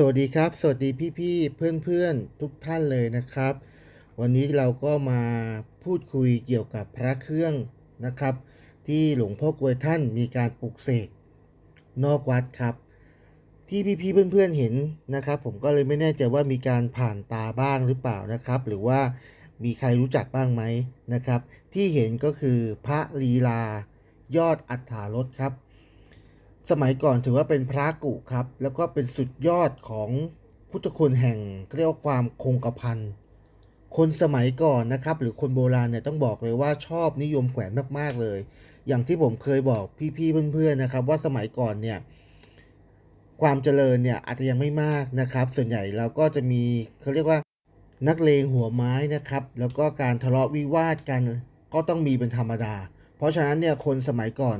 สวัสดีครับ สวัสดีพี่ๆเพื่อนๆทุกท่านเลยนะครับ วันนี้เราก็มาพูดคุยเกี่ยวกับพระเครื่องนะครับ ที่หลวงพ่อกลวยท่านมีการปลุกเสกนอกวัดครับ ที่พี่ๆเพื่อนๆเห็นนะครับ ผมก็เลยไม่แน่ใจว่ามีการผ่านตาบ้างหรือเปล่านะครับ หรือว่ามีใครรู้จักบ้างไหมนะครับ ที่เห็นก็คือพระลีลายอดอัฏฐารถครับ สมัยก่อนถือว่าเป็นพระกุครับ แล้วก็เป็นสุดยอดของพุทธคุณแห่งเรียกว่าความคงกระพันคนสมัยก่อนนะครับ หรือคนโบราณเนี่ยต้องบอกเลยว่าชอบนิยมแขวนมากๆเลย อย่างที่ผมเคยบอกพี่ๆเพื่อนๆนะครับ ว่าสมัยก่อนเนี่ยความเจริญเนี่ยอาจจะยังไม่มากนะครับ ส่วนใหญ่เราก็จะมีเขาเรียกว่านักเลงหัวไม้นะครับ แล้วก็การทะเลาะวิวาทกันก็ต้องมีเป็นธรรมดา เพราะฉะนั้นเนี่ยคนสมัยก่อน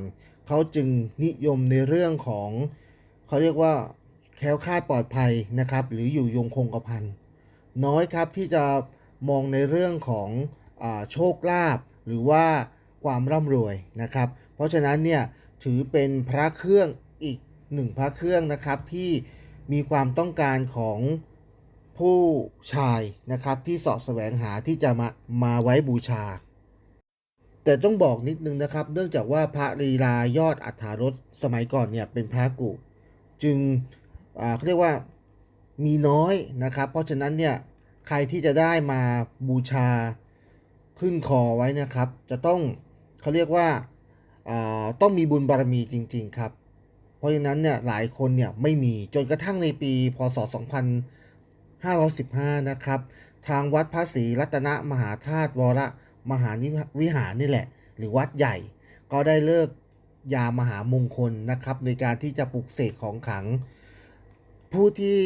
เขาจึงนิยมในเรื่องของเขาเรียกว่าแคล้วคลาดปลอดภัยนะครับ หรืออยู่ยงคงกระพันน้อยครับที่จะมองในเรื่องของอโชคลาภหรือว่าความร่ำรวยนะครับ เพราะฉะนั้นเนี่ยถือเป็นพระเครื่องอีกหนึ่งพระเครื่องนะครับที่มีความต้องการของผู้ชายนะครับที่สาะแสวงหาที่จะมามาไว้บูชา แต่ต้องบอกนิดนึงนะครับ เนื่องจากว่าพระลีลายอดอัฏฐารสสมัยก่อนเนี่ยเป็นพระกุจึงเขาเรียกว่ามีน้อยนะครับ เพราะฉะนั้นเนี่ยใครที่จะได้มาบูชาขึ้นคอไว้นะครับ จะต้องเขาเรียกว่าอ่าต้องมีบุญบารมีจริง ๆครับ เพราะฉะนั้นเนี่ยหลายคนเนี่ยไม่มีจนกระทั่งในปี พศ 2515 นะครับ ทางวัดพระศรีรัตนมหาธาตุวร มหานิวิหารนี่แหละ หรือวัดใหญ่ ก็ได้เลิกยามหามงคลนะครับ ในการที่จะปลุกเสกของขัง ผู้ที่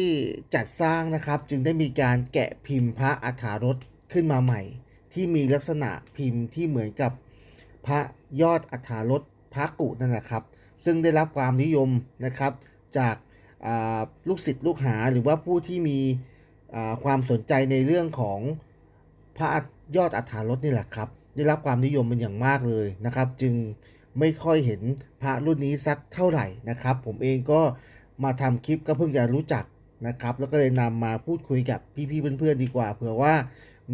จัดสร้างนะครับจึงได้มีการแกะพิมพ์พระอัฐารสขึ้นมาใหม่ ที่มีลักษณะพิมพ์ที่เหมือนกับพระยอดอัฐารสพระกุนั่นแหละครับ ซึ่งได้รับความนิยมนะครับ จากาลูกศิษย์ลูกหาหรือว่าผู้ที่มีความสนใจในเรื่องของพระ ยอดอัฐารสนี่แหละครับ ได้รับความนิยมเป็นอย่างมากเลยนะครับ จึงไม่ค่อยเห็นพระรุ่นนี้สักเท่าไหร่นะครับ ผมเองก็มาทำคลิปก็เพิ่งจะรู้จักนะครับ แล้วก็เลยนำมาพูดคุยกับพี่ๆเพื่อนๆดีกว่าเผื่อว่า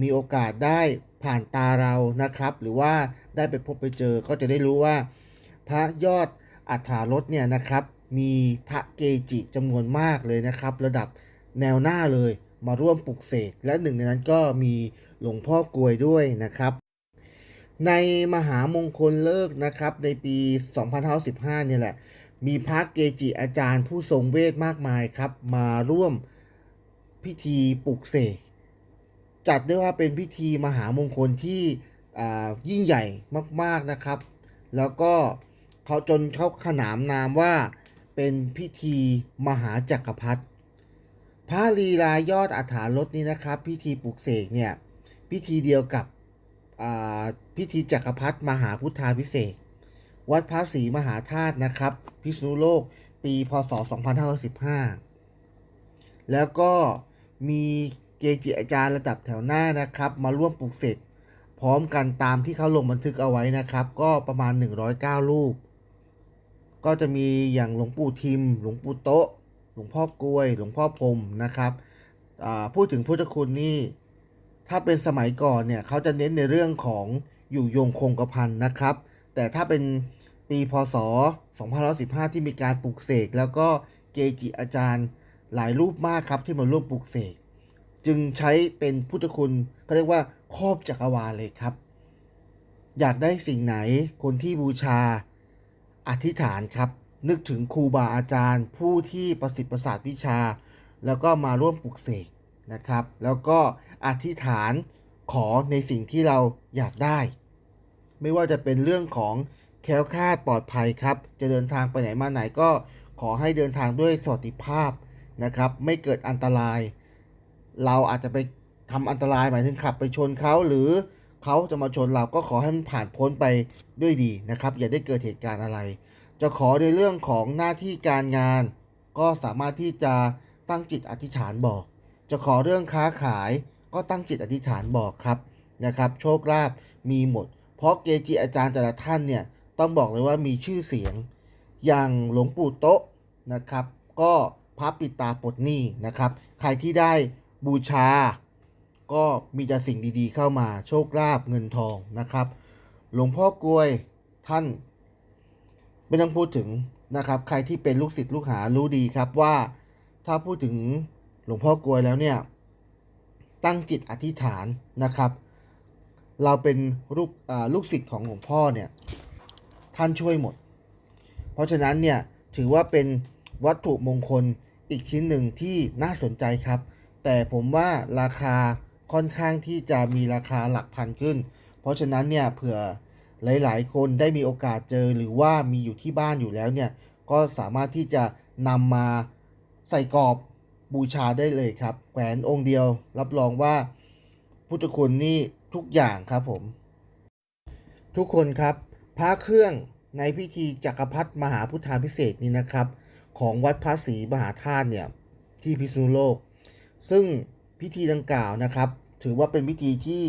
มีโอกาสได้ผ่านตาเรานะครับ หรือว่าได้ไปพบไปเจอก็จะได้รู้ว่า พระยอดอัฐารสเนี่ยนะครับ มีพระเกจิจำนวนมากเลยนะครับ ระดับแนวหน้าเลยมาร่วมปลุกเสกและหนึ่งในนั้นก็มี หลวงพ่อกลวยด้วยนะครับ ในมหามงคลเลิกนะครับ ในปี 2515 เนี่ยแหละ มีพระเกจิอาจารย์ผู้ทรงเวทมากมายครับ มาร่วมพิธีปลุกเสกจัดได้ว่าเป็นพิธีมหามงคลที่ยิ่งใหญ่มากๆนะครับ แล้วก็เขาจนเขาขนามนามว่าเป็นพิธีมหาจักรพรรดิพระลีลายอดอัฏฐารสนี้นะครับ พิธีปลุกเสกเนี่ย พิธีเดียวกับพิธีจักรพรรดิมหาพุทธาพิเศษ วัดพระศรีมหาธาตุนะครับ พิษณุโลกปีพศ 2515 แล้วก็มีเกจิอาจารย์ระดับแถวหน้านะครับ มาร่วมปลุกเสกพร้อมกันตามที่เขาลงบันทึกเอาไว้นะครับ ก็ประมาณ 109 รูป ก็จะมีอย่างหลวงปู่ทิม หลวงปู่โตะหลวงพ่อกลวย หลวงพ่อพรมนะครับพูดถึงพุทธคุณนี่ ถ้าเป็นสมัยก่อนเนี่ยเขาจะเน้นในเรื่องของอยู่ยงคงกระพันนะครับ แต่ถ้าเป็นปีพศ2515 ที่มีการปลุกเสก แล้วก็เกจิอาจารย์หลายรูปมากครับที่มาร่วมปลุกเสก จึงใช้เป็นพุทธคุณเขาเรียกว่าครอบจักรวาลเลยครับ อยากได้สิ่งไหนคนที่บูชาอธิษฐานครับ นึกถึงครูบาอาจารย์ ผู้ที่ประสิทธิ์ประสาทวิชา แล้วก็มาร่วมปลุกเสกนะครับ แล้วก็ อธิษฐานขอในสิ่งที่เราอยากได้ ไม่ว่าจะเป็นเรื่องของแคล้วคลาดปลอดภัยครับ จะเดินทางไปไหนมาไหนก็ขอให้เดินทางด้วยสวัสดิภาพนะครับ ไม่เกิดอันตราย เราอาจจะไปทำอันตรายหมายถึงขับไปชนเขาหรือเขาจะมาชนเราก็ขอให้มันผ่านพ้นไปด้วยดีนะครับ อย่าได้เกิดเหตุการณ์อะไร จะขอในเรื่องของหน้าที่การงาน ก็สามารถที่จะตั้งจิตอธิษฐานบอก จะขอเรื่องค้าขาย ก็ตั้งจิตอธิษฐานบอกครับนะครับโชคลาภมีหมด เพราะเกจิอาจารย์แต่ละท่านเนี่ยต้องบอกเลยว่ามีชื่อเสียงอย่างหลวงปู่โต๊ะนะครับ ก็พระปิตาปดหนี้นะครับ ใครที่ได้บูชา ก็มีแต่สิ่งดีๆเข้ามาโชคลาภเงินทองนะครับ หลวงพ่อกลวยท่านไม่ต้องพูดถึงนะครับ ใครที่เป็นลูกศิษย์ลูกหารู้ดีครับว่า ถ้าพูดถึงหลวงพ่อกลวยแล้วเนี่ย ตั้งจิตอธิษฐานนะครับ เราเป็นลูกลูกศิษย์ของหลวงพ่อเนี่ยท่านช่วยหมด เพราะฉะนั้นเนี่ยถือว่าเป็นวัตถุมงคลอีกชิ้นหนึ่งที่น่าสนใจครับ แต่ผมว่าราคาค่อนข้างที่จะมีราคาหลักพันขึ้น เพราะฉะนั้นเนี่ยเผื่อหลาย ๆ คนได้มีโอกาสเจอหรือว่ามีอยู่ที่บ้านอยู่แล้วเนี่ยก็สามารถที่จะนำมาใส่กรอบ บูชาได้เลยครับแขวนองค์เดียวรับรองว่าพุทธคุณนี่ทุกอย่างครับผม ทุกคนครับพระเครื่องในพิธีจักรพรรดิมหาพุทธาพิเศษนี้นะครับ ของวัดพระศรีมหาธาตุเนี่ยที่พิษณุโลก ซึ่งพิธีดังกล่าวนะครับ ถือว่าเป็นพิธีที่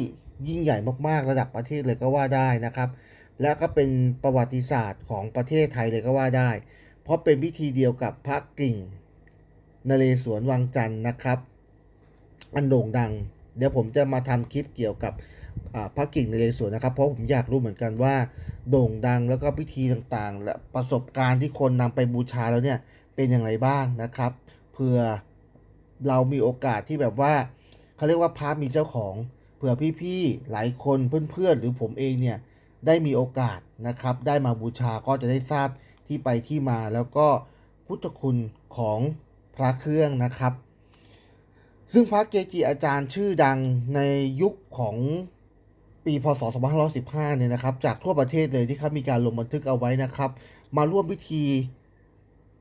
ยิ่งใหญ่มากๆระดับประเทศเลยก็ว่าได้นะครับ และก็เป็นประวัติศาสตร์ของประเทศไทยเลยก็ว่าได้ เพราะเป็นพิธีเดียวกับพระกิ่ง นเรศวรวังจันทร์นะครับ อันโด่งดัง เดี๋ยวผมจะมาทำคลิปเกี่ยวกับพระกิ่งนเรศวรนะครับ เพราะผมอยากรู้เหมือนกันว่า โด่งดังแล้วก็พิธีต่างๆ และประสบการณ์ที่คนนำไปบูชาแล้วเนี่ยเป็นอย่างไรบ้างนะครับเผื่อเรามีโอกาสที่แบบว่าเขาเรียกว่าพระมีเจ้าของเผื่อพี่ๆหลายคนเพื่อนๆ หรือผมเองเนี่ยได้มีโอกาสนะครับ ได้มาบูชาก็จะได้ทราบที่ไปที่มาแล้วก็พุทธคุณของ ระเครื่องนะครับ ซึ่งพระเกจิอาจารย์ชื่อดังในยุคของปีพศ 2515 เนี่ยนะครับ จากทั่วประเทศเลยที่เขามีการลงบันทึกเอาไว้นะครับ มาร่วมพิธี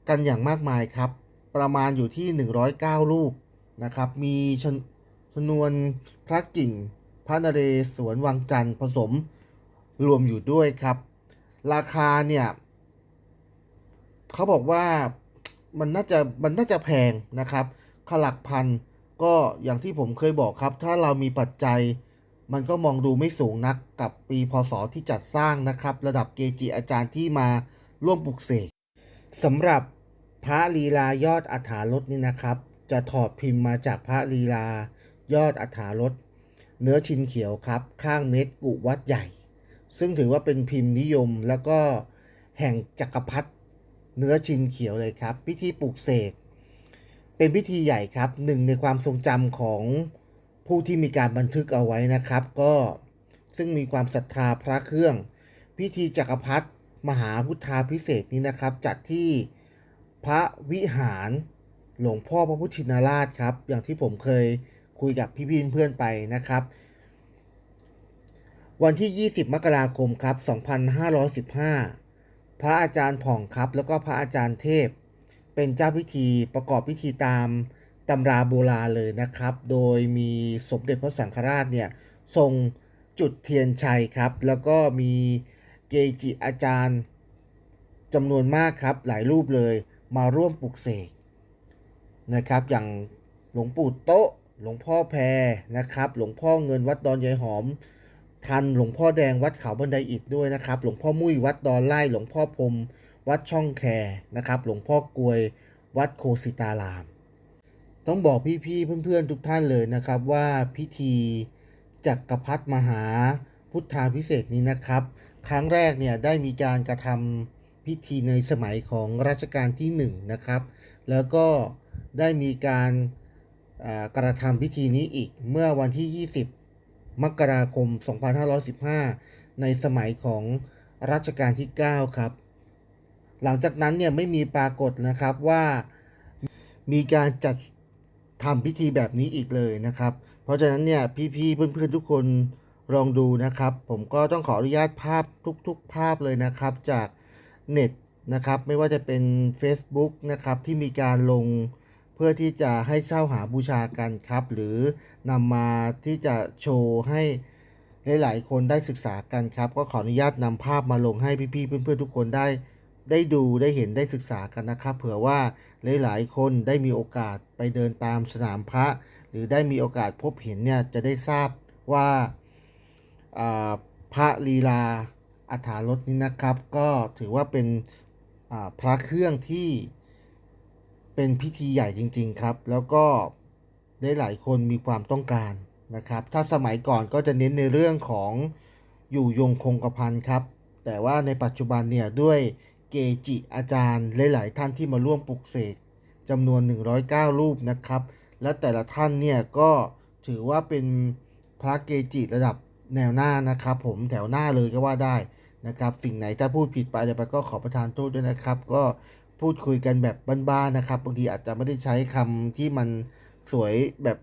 กันอย่างมากมายครับ ประมาณอยู่ที่ 109 รูปนะครับ มีชนชนวนพระกิ่ง พระนเรศวรวังจันทร์ผสมรวมอยู่ด้วยครับ ราคาเนี่ยเขาบอกว่า มันน่าจะมันน่าจะแพงนะครับขลักพันก็อย่างที่ผมเคยบอกครับ ถ้าเรามีปัจจัย มันก็มองดูไม่สูงนักกับปีพศที่จัดสร้างนะครับ ระดับเกจิอาจารย์ที่มาร่วมปลุกเสกสำหรับพระลีลายอดอัฐารถนี่นะครับ จะถอดพิมพ์มาจากพระลีลายอดอัฐารถเนื้อชินเขียวครับ ข้างเม็ดกุวัดใหญ่ ซึ่งถือว่าเป็นพิมพ์นิยมแล้วก็แห่งจักรพรรดิ เนื้อชินเขียวเลยครับ พิธีปลุกเสก เป็นพิธีใหญ่ครับหนึ่งในความทรงจำของผู้ที่มีการบันทึกเอาไว้นะครับ ก็ซึ่งมีความศรัทธาพระเครื่อง พิธีจักรพรรดิมหาพุทธาพิเศษนี้นะครับ จัดที่พระวิหารหลวงพ่อพระพุทธชินราชครับ อย่างที่ผมเคยคุยกับพี่ๆเพื่อนไปนะครับ วันที่ 20 มกราคมครับ 2515 พระอาจารย์ผ่องครับ แล้วก็พระอาจารย์เทพ เป็นเจ้าพิธีประกอบพิธีตามตำราโบราณเลยนะครับ โดยมีสมเด็จพระสังฆราชเนี่ยทรงจุดเทียนชัยครับ แล้วก็มีเกจิอาจารย์จำนวนมากครับ หลายรูปเลยมาร่วมปลุกเสกนะครับ อย่างหลวงปู่โต๊ะ หลวงพ่อแพรนะครับ หลวงพ่อเงินวัดดอนยายหอม ทันหลวงพ่อแดงวัดเขาบันไดอิฐด้วยนะครับ หลวงพ่อมุ้ยวัดดอนไล่หลวงพ่อพรมวัดช่องแคนะครับ หลวงพ่อกลวยวัดโคสิตาราม ต้องบอกพี่ๆเพื่อนๆทุกท่านเลยนะครับว่าพิธีจักรพรรดิมหาพุทธาพิเศษนี้นะครับ ครั้งแรกเนี่ยได้มีการกระทำพิธีในสมัยของรัชกาลที่1นงนะครับ แล้วก็ได้มีการกระทำพิธีนี้อีกเมื่อวันที่ 20 มกราคม 2515 ในสมัยของรัชกาลที่ 9 ครับ หลังจากนั้นเนี่ยไม่มีปรากฏนะครับว่ามีการจัดทำพิธีแบบนี้อีกเลยนะครับ เพราะฉะนั้นเนี่ยพี่ๆเพื่อนๆทุกคนลองดูนะครับ ผมก็ต้องขออนุญาตภาพทุกๆ ภาพเลยนะครับจากเน็ตนะครับไม่ว่าจะเป็น Facebook นะครับที่มีการลงเพื่อที่จะให้เช่าหาบูชากันครับ หรือ นำมาที่จะโชว์ให้หลายๆคนได้ศึกษากันครับ ก็ขออนุญาตนำภาพมาลงให้พี่ๆเพื่อนๆทุกคนได้ ได้ดูได้เห็นได้ศึกษากันนะครับ เผื่อว่าหลายๆคนได้มีโอกาสไปเดินตามสนามพระ หรือได้มีโอกาสพบเห็นเนี่ยจะได้ทราบว่าพระลีลาอัฐารถนี้นะครับ ก็ถือว่าเป็นพระเครื่องที่เเป็นพิธีใหญ่จริง ๆ ครับ แล้วก็ ได้หลายคนมีความต้องการนะครับ ถ้าสมัยก่อนก็จะเน้นในเรื่องของอยู่ยงคงกระพันครับ แต่ว่าในปัจจุบันเนี่ยด้วยเกจิอาจารย์หลาย ๆ ท่านที่มาร่วมปลุกเสกจำนวน 109 รูปนะครับ และแต่ละท่านเนี่ยก็ถือว่าเป็นพระเกจิระดับแนวหน้านะครับ ผมแถวหน้าเลยก็ว่าได้นะครับ สิ่งไหนถ้าพูดผิดไปอะไรไปก็ขอประทานโทษด้วยนะครับ ก็พูดคุยกันแบบบ้านๆนะครับบางทีอาจจะไม่ได้ใช้คำที่มัน สวยแบบ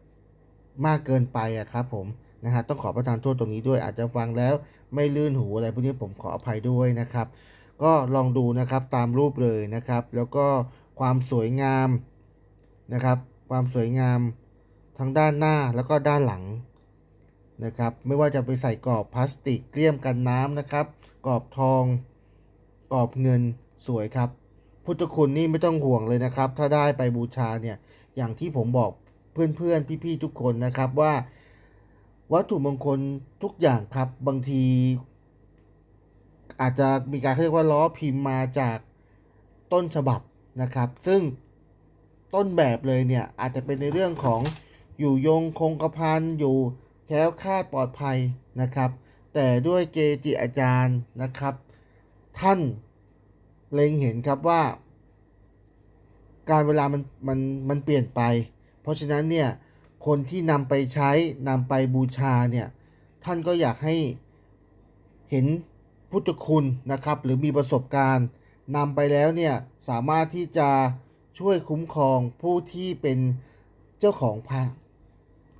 มากเกินไปอะครับผมนะฮะต้องขอประทานโทษตรงนี้ด้วยอาจจะฟังแล้วไม่ลื่นหูอะไรพวกนี้ผมขออภัยด้วยนะครับ ก็ลองดูนะครับตามรูปเลยนะครับ แล้วก็ความสวยงามนะครับ ความสวยงามทั้งด้านหน้าแล้วก็ด้านหลังนะครับ ไม่ว่าจะไปใส่กรอบพลาสติกเกลี่ยมกันน้ำนะครับ กรอบทอง กรอบเงินสวยครับ พุทธคุณนี่ไม่ต้องห่วงเลยนะครับ ถ้าได้ไปบูชาเนี่ยอย่างที่ผมบอก เพื่อนๆพี่ๆทุกคนนะครับว่า วัตถุมงคลทุกอย่างครับบางที อาจจะมีการเรียกว่าล้อพิมพ์มาจากต้นฉบับนะครับ ซึ่งต้นแบบเลยเนี่ยอาจจะเป็นในเรื่องของอยู่ยงคงกระพันอยู่แคล้วคลาดปลอดภัยนะครับ แต่ด้วยเกจิอาจารย์นะครับ ท่านเล็งเห็นครับว่า การเวลามันมันมันเปลี่ยนไป เพราะฉะนั้นเนี่ยคนที่นำไปใช้นำไปบูชาเนี่ยท่านก็อยากให้เห็นพุทธคุณนะครับหรือมีประสบการณ์นำไปแล้วเนี่ยสามารถที่จะช่วยคุ้มครองผู้ที่เป็นเจ้าของพระ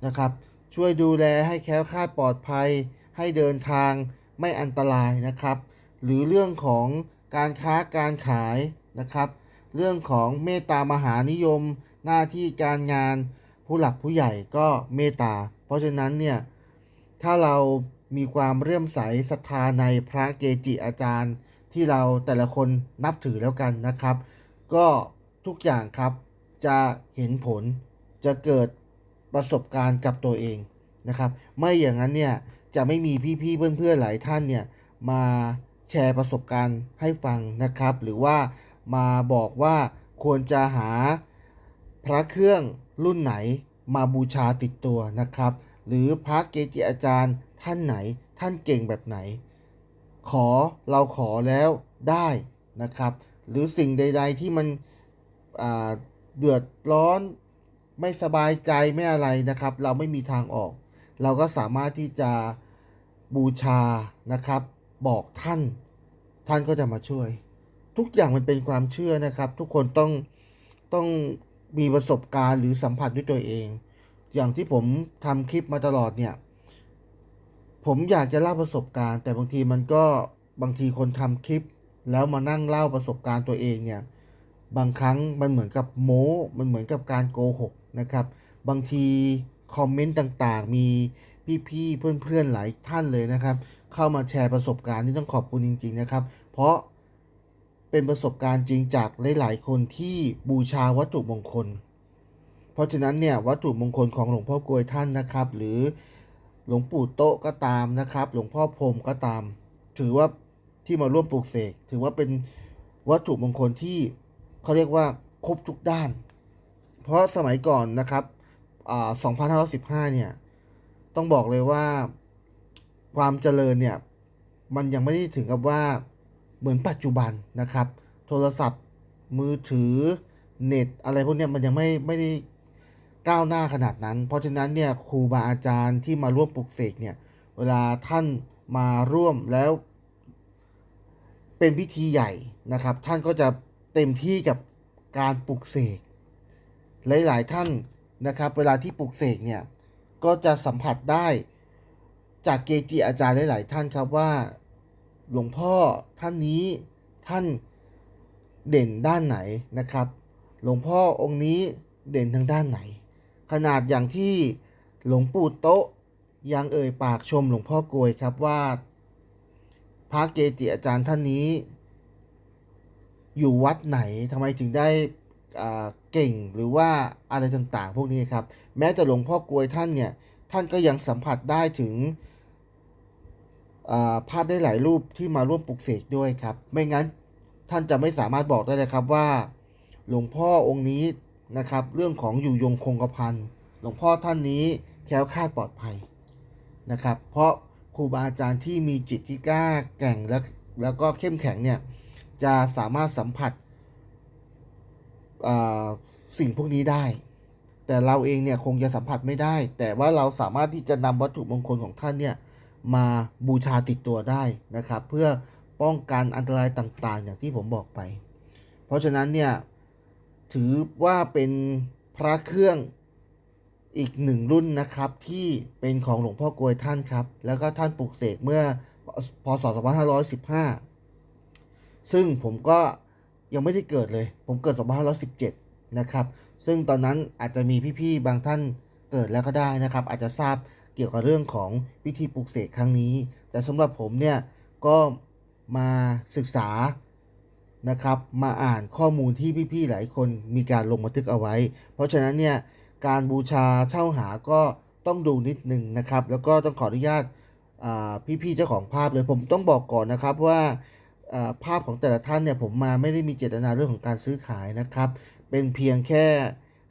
นะครับ ช่วยดูแลให้แคล้วคลาดปลอดภัย ให้เดินทางไม่อันตรายนะครับ หรือเรื่องของการค้าการขายนะครับ เรื่องของเมตตามหานิยม หน้าที่การงานผู้หลักผู้ใหญ่ก็เมตตา เพราะฉะนั้นเนี่ยถ้าเรามีความเรื่อมใสศรัทธาในพระเกจิอาจารย์ ที่เราแต่ละคนนับถือแล้วกันนะครับ ก็ทุกอย่างครับจะเห็นผลจะเกิดประสบการณ์กับตัวเองนะครับ ไม่อย่างนั้นเนี่ยจะไม่มีพี่ๆเพื่อนๆหลายท่านเนี่ยมาแชร์ประสบการณ์ให้ฟังนะครับ หรือว่ามาบอกว่าควรจะหา พระเครื่องรุ่นไหนมาบูชาติดตัวนะครับ หรือพระเกจิอาจารย์ท่านไหนท่านเก่งแบบไหน ขอเราขอแล้วได้นะครับ หรือสิ่งใด ๆที่มันเดือดร้อนไม่สบายใจไม่อะไรนะครับ เราไม่มีทางออก เราก็สามารถที่จะบูชานะครับ บอกท่าน ท่านก็จะมาช่วย ทุกอย่างมันเป็นความเชื่อนะครับ ทุกคนต้องต้อง มีประสบการณ์หรือสัมผัสด้วยตัวเอง อย่างที่ผมทำคลิปมาตลอดเนี่ย ผมอยากจะเล่าประสบการณ์ แต่บางทีมันก็บางทีคนทำคลิป แล้วมานั่งเล่าประสบการณ์ตัวเองเนี่ย บางครั้งมันเหมือนกับโม้มันเหมือนกับการโกหกนะครับ บางทีคอมเมนต์ต่างๆ มีพี่ๆเพื่อนๆหลายท่านเลยนะครับ เข้ามาแชร์ประสบการณ์ที่ต้องขอบคุณจริง ๆนะครับ เพราะ เป็นประสบการณ์จริงจากหลาย ๆ คนที่บูชาวัตถุมงคล เพราะฉะนั้นเนี่ยวัตถุมงคลของหลวงพ่อกลวยท่านนะครับ หรือหลวงปู่โตะก็ตามนะครับ หลวงพ่อพรมก็ตาม ถือว่าที่มาร่วมปลูกเสกถือว่าเป็นวัตถุมงคลที่เขาเรียกว่าครบทุกด้าน เพราะสมัยก่อนนะครับอ่า2515 เนี่ย ต้องบอกเลยว่าความเจริญเนี่ย มันยังไม่ได้ถึงกับว่า เหมือนปัจจุบันนะครับ โทรศัพท์มือถือเน็ตอะไรพวกนี้มันยังไม่ไม่ได้ก้าวหน้าขนาดนั้น เพราะฉะนั้นเนี่ยครูบาอาจารย์ที่มาร่วมปลุกเสกเนี่ยเวลาท่านมาร่วมแล้วเป็นพิธีใหญ่นะครับ ท่านก็จะเต็มที่กับการปลุกเสกหลาย ๆ ท่านนะครับ เวลาที่ปลุกเสกเนี่ยก็จะสัมผัสได้จากเกจิอาจารย์หลาย ๆ ท่านครับว่า หลวงพ่อท่านนี้ท่านเด่นด้านไหนนะครับ หลวงพ่อองค์นี้เด่นทางด้านไหน ขนาดอย่างที่หลวงปู่โตะยังเอ่ยปากชมหลวงพ่อกลวยครับว่าพระเกจิอาจารย์ท่านนี้ อยู่วัดไหนทำไมถึงได้เก่งหรือว่าอะไรต่างๆ พวกนี้ครับ แม้แต่หลวงพ่อกลวยท่านเนี่ย ท่านก็ยังสัมผัสได้ถึง อ่าภาพได้หลายรูปที่มาร่วมปลุกเสกด้วยครับ ไม่งั้นท่านจะไม่สามารถบอกได้เลยครับว่า หลวงพ่อองค์นี้นะครับ เรื่องของอยู่ยงคงกระพันหลวงพ่อท่านนี้แคล้วคลาดปลอดภัยนะครับ เพราะครูบาอาจารย์ที่มีจิตที่กล้าแกร่งและแล้วก็เข้มแข็งเนี่ยจะสามารถสัมผัสสิ่งพวกนี้ได้ แต่เราเองเนี่ยคงจะสัมผัสไม่ได้ แต่ว่าเราสามารถที่จะนำวัตถุมงคลของท่านเนี่ย มาบูชาติดตัวได้นะครับ เพื่อป้องกันอันตรายต่างๆ อย่างที่ผมบอกไป เพราะฉะนั้นเนี่ยถือว่าเป็นพระเครื่องอีกหนึ่งรุ่นนะครับที่เป็นของหลวงพ่อกลวยท่านครับ แล้วก็ท่านปลูกเสกเมื่อพศ 2515 ซึ่งผมก็ยังไม่ได้เกิดเลย ผมเกิด 2517 นะครับ ซึ่งตอนนั้นอาจจะมีพี่ๆ บางท่านเกิดแล้วก็ได้นะครับ อาจจะทราบ เกี่ยวกับเรื่องของพิธีปลูกเสกครั้งนี้ แต่สำหรับผมเนี่ยก็มาศึกษานะครับมาอ่านข้อมูลที่พี่ๆหลายคนมีการลงบันทึกเอาไว้ เพราะฉะนั้นเนี่ยการบูชาเช่าหาก็ต้องดูนิดนึงนะครับ แล้วก็ต้องขออนุญาตพี่ๆเจ้าของภาพเลยผมต้องบอกก่อนนะครับว่าภาพของแต่ละท่านเนี่ยผมมาไม่ได้มีเจตนาเรื่องของการซื้อขายนะครับ เป็นเพียงแค่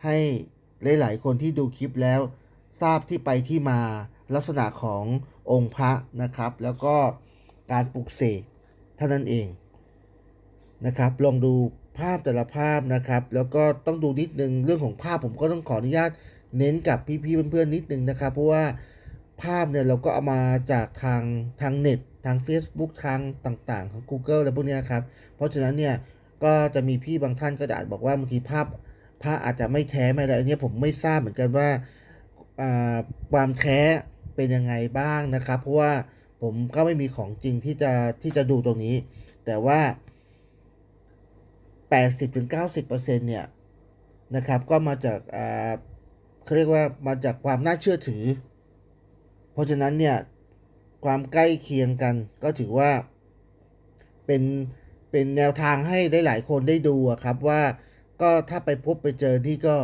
ให้หลายๆคนที่ดูคลิปแล้ว ทราบที่ไปที่มาลักษณะขององค์พระนะครับ แล้วก็การปลุกเสกเท่านั้นเองนะครับ ลองดูภาพแต่ละภาพนะครับ แล้วก็ต้องดูนิดนึงเรื่องของภาพผมก็ต้องขออนุญาตเน้นกับพี่ๆเพื่อนๆนิดนึงนะครับ เพราะว่าภาพเนี่ยเราก็เอามาจากทางทางเน็ต ทาง Facebook ทางต่างๆ ของ Google อะไรพวกนี้ครับ เพราะฉะนั้นเนี่ยก็จะมีพี่บางท่านก็จะอาจบอกว่าบางทีภาพภาพอาจจะไม่แท้ไม่อะไรอันนี้ผมไม่ทราบเหมือนกันว่า ความแท้เป็นยังไงบ้างนะครับ เพราะว่าผมก็ไม่มีของจริงที่จะที่จะดูตรงนี้ แต่ว่า 80-90%เนี่ยนะครับ ก็มาจากเขาเรียกว่ามาจากความน่าเชื่อถือ เพราะฉะนั้นเนี่ยความใกล้เคียงกันก็ถือว่าเป็นเป็นแนวทางให้ได้หลายคนได้ดูครับว่าก็ถ้าไปพบไปเจอนี่ก็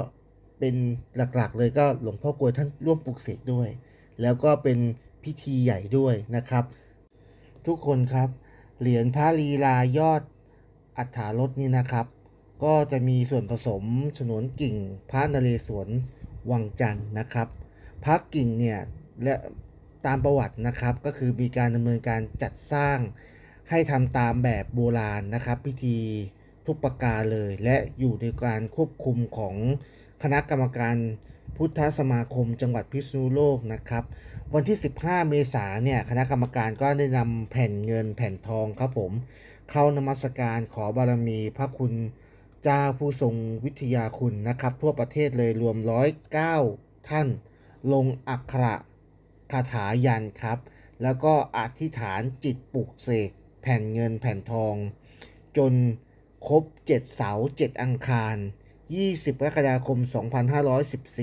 เป็นหลักๆ เลยก็หลวงพ่อกลวยท่านร่วมปลุกเสกด้วย แล้วก็เป็นพิธีใหญ่ด้วยนะครับ ทุกคนครับ เหรียญพระลีลายอดอัฐารถนี่นะครับ ก็จะมีส่วนผสมฉนวนกิ่ง พระนเรศวรวังจันทร์นะครับ พระกิ่งเนี่ยและตามประวัตินะครับก็คือมีการดำเนินการจัดสร้างให้ทำตามแบบโบราณนะครับ พิธีทุกประการเลย และอยู่ในการควบคุมของ คณะกรรมการพุทธสมาคมจังหวัดพิษณุโลกนะครับ วันที่ 15 เมษายนเนี่ยคณะกรรมการก็ได้นำแผ่นเงินแผ่นทองครับผม เข้านมัสการขอบารมีพระคุณเจ้าผู้ทรงวิทยาคุณนะครับ ทั่วประเทศเลยรวม 109 ท่าน ลงอักขระคาถายันครับ แล้วก็อธิษฐานจิตปลุกเสกแผ่นเงินแผ่นทอง จนครบ 7 เสา 7 อังคาร 20กรกฎาคม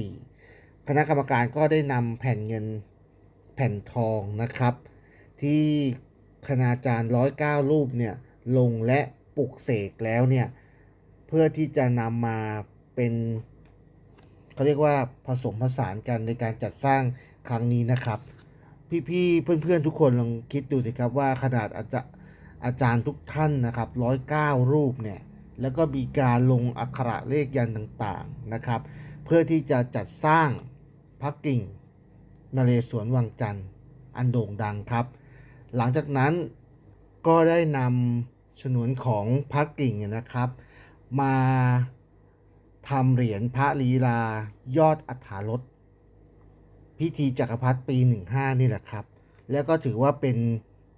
2514 คณะกรรมการก็ได้นำแผ่นเงินแผ่นทองนะครับ ที่คณาจารย์ร้อยเก้ารูปเนี่ยลงและปลุกเสกแล้วเนี่ย เพื่อที่จะนำมาเป็นเขาเรียกว่าผสมผสานกันในการจัดสร้างครั้งนี้นะครับ พี่ๆเพื่อนๆทุกคนลองคิดดูสิครับว่าขนาดอาจารย์อาจารย์ทุกท่านนะครับร้อยเก้ารูปเนี่ย แล้วก็มีการลงอักขระเลขยันต์ต่างๆนะครับ เพื่อที่จะจัดสร้างพระกิ่งนเรศวรวังจันทร์อันโด่งดังครับ หลังจากนั้นก็ได้นำฉนวนของพระกิ่งเนี่ยนะครับ มาทำเหรียญพระลีลายอดอัฐารถพิธีจักรพรรดิปี 15 นี่แหละครับ แล้วก็ถือว่าเป็น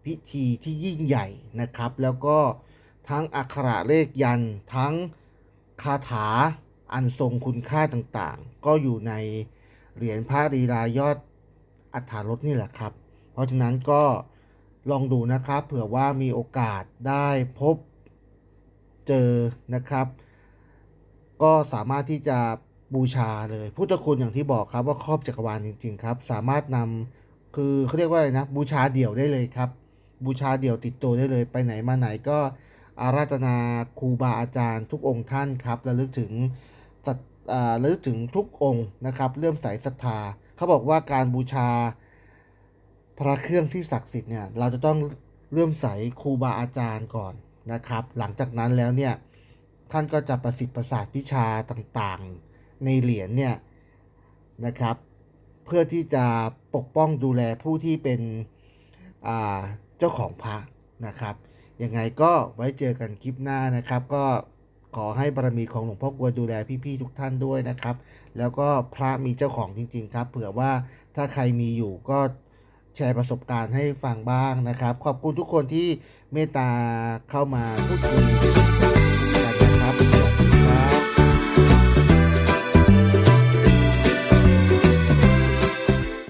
พิธีที่ยิ่งใหญ่นะครับ แล้วก็ ทั้งอักขระเลขยัน ทั้งคาถาอันทรงคุณค่าต่างๆ ก็อยู่ในเหรียญพระลีลายอดอัฐารถนี่แหละครับ เพราะฉะนั้นก็ลองดูนะครับเผื่อว่ามีโอกาสได้พบเจอนะครับ ก็สามารถที่จะบูชาเลยพุทธคุณอย่างที่บอกครับว่าครอบจักรวาลจริง ๆ ครับ สามารถนำคือเขาเรียกว่าอะไรนะบูชาเดี่ยวได้เลยครับ บูชาเดี่ยวติดตัวได้เลยไปไหนมาไหนก็ อาราธนาครูบาอาจารย์ทุกองค์ท่านครับระลึกถึงสัตอ่าระลึกถึงทุกองค์นะครับเลื่มใส่ศรัทธาเขาบอกว่าการบูชาพระเครื่องที่ศักดิ์สิทธิ์เนี่ยเราจะต้องเลื่มใส่ครูบาอาจารย์ก่อนนะครับ หลังจากนั้นแล้วเนี่ยท่านก็จะประสิทธิ์ประสาทวิชาต่างๆในเหรียญเนี่ยนะครับ เพื่อที่จะปกป้องดูแลผู้ที่เป็นเจ้าของพระนะครับ ยังไงก็ไว้เจอกันคลิปหน้านะครับ ก็ขอให้บารมีของหลวงพ่อกวนดูแลพี่ๆทุกท่านด้วยนะครับ แล้วก็พระมีเจ้าของจริง ๆ ครับ เผื่อว่าถ้าใครมีอยู่ก็แชร์ประสบการณ์ให้ฟังบ้างนะครับ ขอบคุณทุกคนที่เมตตาเข้ามาพูดคุย